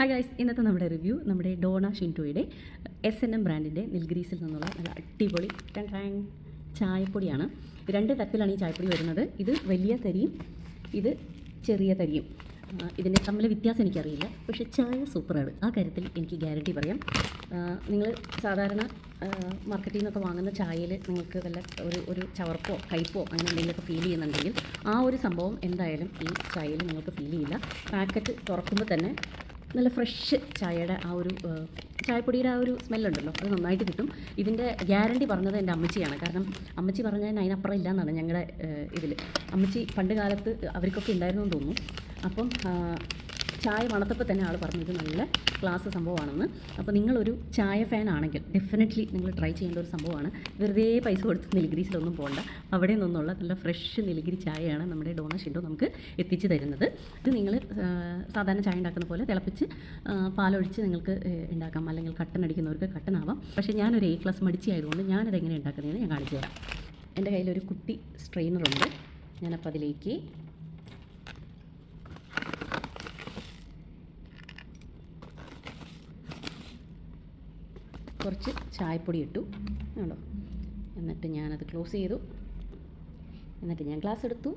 Hi guys ഇന്നത്തെ നമ്മുടെ review നമ്മുടെ ഡോണ ഷിന്റോയുടെ എസ് എൻ എം ബ്രാൻഡിന്റെ നിൽഗ്രീസിൽ നിന്നുള്ള നല്ല അടിപൊളി ടാങ് ചായപ്പൊടിയാണ്. രണ്ട് തരത്തിലാണ് ഈ ചായപ്പൊടി വരുന്നത്. ഇത് വലിയ തരിയും ഇത് ചെറിയ തരിയും. ഇതിന്റെ തമ്മിൽ വ്യത്യാസം എനിക്കറിയില്ല. പക്ഷേ ചായ സൂപ്പറാണ്. ആ കാര്യത്തിൽ എനിക്ക് ഗ്യാരണ്ടി പറയാം. നിങ്ങൾ സാധാരണ മാർക്കറ്റിൽ നിന്നൊക്കെ വാങ്ങുന്ന ചായയിൽ നിങ്ങൾക്ക് വല്ല ഒരു ഒരു ചവർപ്പോ കയ്പോ അങ്ങനെ എന്തെങ്കിലുമൊക്കെ ഫീൽ ചെയ്യുന്നുണ്ടെങ്കിൽ ആ ഒരു സംഭവം എന്തായാലും ഈ ചായയിൽ നിങ്ങൾക്ക് ഫീൽ ചെയ്യില്ല. പാക്കറ്റ് തുറക്കുമ്പോൾ തന്നെ നല്ല ഫ്രഷ് ചായയുടെ ആ ഒരു ചായപ്പൊടിയുടെ ആ ഒരു സ്മെല്ലുണ്ടല്ലോ അത് നന്നായിട്ട് കിട്ടും. ഇതിന്റെ ഗ്യാരണ്ടി പറഞ്ഞത് എന്റെ അമ്മച്ചിയാണ്. കാരണം അമ്മച്ചി പറഞ്ഞാൽ അതിനപ്പുറം ഇല്ല എന്നാണ് ഞങ്ങളുടെ ഇതിൽ അമ്മച്ചി പണ്ട് കാലത്ത് അവർക്കൊക്കെ ഉണ്ടായിരുന്നു എന്ന് തോന്നുന്നു. അപ്പം ചായ മണത്തപ്പോൾ തന്നെ ആൾ പറഞ്ഞത് നല്ല ക്ലാസ് സംഭവമാണെന്ന്. അപ്പോൾ നിങ്ങളൊരു ചായ ഫാൻ ആണെങ്കിൽ ഡെഫിനറ്റ്ലി നിങ്ങൾ ട്രൈ ചെയ്യേണ്ട ഒരു സംഭവമാണ്. വെറുതെ പൈസ കൊടുത്ത് നിലഗിരീസിലൊന്നും പോകണ്ട അവിടെ നിന്നുള്ള നല്ല ഫ്രഷ് നിലഗിരി ചായയാണ് നമ്മുടെ ഡോണ ഷിൻഡോ നമുക്ക് എത്തിച്ചു തരുന്നത്. ഇത് നിങ്ങൾ സാധാരണ ചായ ഉണ്ടാക്കുന്ന പോലെ തിളപ്പിച്ച് പാലൊഴിച്ച് നിങ്ങൾക്ക് ഉണ്ടാക്കാം. അല്ലെങ്കിൽ കട്ടൻ അടിക്കുന്നവർക്ക് കട്ടനാവാം പക്ഷേ ഞാനൊരു എ ക്ലാസ് മടിച്ച് ആയതുകൊണ്ട് ഞാനത് എങ്ങനെ ഉണ്ടാക്കുന്നതെന്ന് ഞാൻ കാണിച്ചു തരാം. എന്റെ കയ്യിലൊരു കുട്ടി സ്ട്രെയിനറുണ്ട് ഞാനപ്പോൾ അതിലേക്ക് കുറച്ച് ചായപ്പൊടി ഇട്ടു. ആണോ എന്നിട്ട് ഞാനത് ക്ലോസ് ചെയ്തു. എന്നിട്ട് ഞാൻ ഗ്ലാസ് എടുത്തു.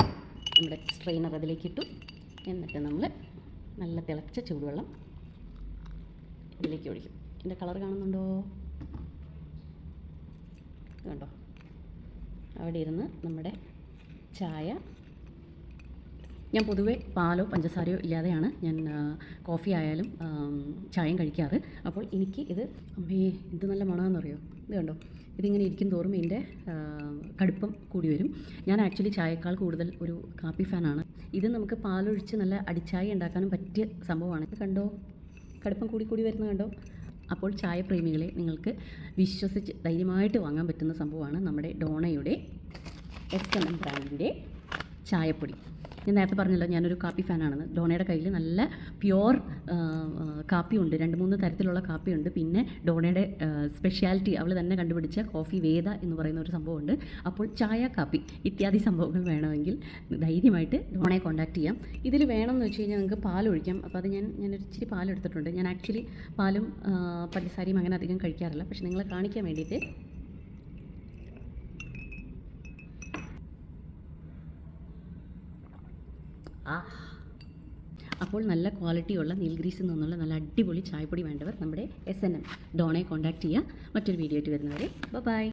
നമ്മുടെ സ്ട്രെയിനർ അതിലേക്ക് ഇട്ടു. എന്നിട്ട് നമ്മൾ നല്ല തിളച്ച ചൂടുവെള്ളം ഇതിലേക്ക് ഒഴിക്കും. എന്റെ കളർ കാണുന്നുണ്ടോ? കണ്ടോ? അവിടെ ഇരുന്ന് നമ്മുടെ ചായ ഞാൻ പൊതുവേ പാലോ പഞ്ചസാരയോ ഇല്ലാതെയാണ് ഞാൻ കോഫി ആയാലും ചായയും കഴിക്കാറ്. അപ്പോൾ എനിക്ക് ഇത് അമ്മേ ഇത് നല്ല മണമെന്നറിയോ ഇത് കണ്ടോ? ഇതിങ്ങനെ ഇരിക്കും തോറും എന്റെ കടുപ്പം കൂടി വരും. ഞാൻ ആക്ച്വലി ചായയേക്കാൾ കൂടുതൽ ഒരു കാപ്പി ഫാനാണ്. ഇത് നമുക്ക് പാലൊഴിച്ച് നല്ല അടിച്ചായ ഉണ്ടാക്കാനും പറ്റിയ സംഭവമാണ്. ഇത് കണ്ടോ? കടുപ്പം കൂടി കൂടി വരുന്നത് കണ്ടോ? അപ്പോൾ ചായ പ്രേമികളെ നിങ്ങൾക്ക് വിശ്വസിച്ച് ധൈര്യമായിട്ട് വാങ്ങാൻ പറ്റുന്ന സംഭവമാണ് നമ്മുടെ ഡോണയുടെ എസ് എം എം ബ്രാൻഡിന്റെ ചായപ്പൊടി. ഞാൻ നേരത്തെ പറഞ്ഞല്ലോ ഞാനൊരു കാപ്പി ഫാനാണെന്ന്. ഡോണയുടെ കയ്യിൽ നല്ല പ്യുവർ കാപ്പിയുണ്ട്. രണ്ട് മൂന്ന് തരത്തിലുള്ള കാപ്പിയുണ്ട്. പിന്നെ ഡോണയുടെ സ്പെഷ്യാലിറ്റി അവൾ തന്നെ കണ്ടുപിടിച്ച കോഫി വേദ എന്ന് പറയുന്ന ഒരു സംഭവമുണ്ട്. അപ്പോൾ ചായ കാപ്പി ഇത്യാദി സംഭവങ്ങൾ വേണമെങ്കിൽ ധൈര്യമായിട്ട് ഡോണയെ കോൺടാക്ട് ചെയ്യാം. ഇതിൽ വേണമെന്ന് വെച്ച് കഴിഞ്ഞാൽ നിങ്ങൾക്ക് പാലൊഴിക്കാം അപ്പോൾ അത് ഞാൻ ഞാനൊരു ഇച്ചിരി പാലെടുത്തിട്ടുണ്ട് ഞാൻ ആക്ച്വലി പാലും പഞ്ചസാരയും അങ്ങനെ അധികം കഴിക്കാറില്ല. പക്ഷേ നിങ്ങളെ കാണിക്കാൻ വേണ്ടിയിട്ട് ആ. അപ്പോൾ നല്ല ക്വാളിറ്റിയുള്ള നീൽഗ്രീസിൽ നിന്നുള്ള നല്ല അടിപൊളി ചായപ്പൊടി വേണ്ടവർ നമ്മുടെ എസ് എൻ എം ഡോണെ കോൺടാക്ട് ചെയ്യുക മറ്റൊരു വീഡിയോ ആയിട്ട് വരുന്നവരെ. ബൈ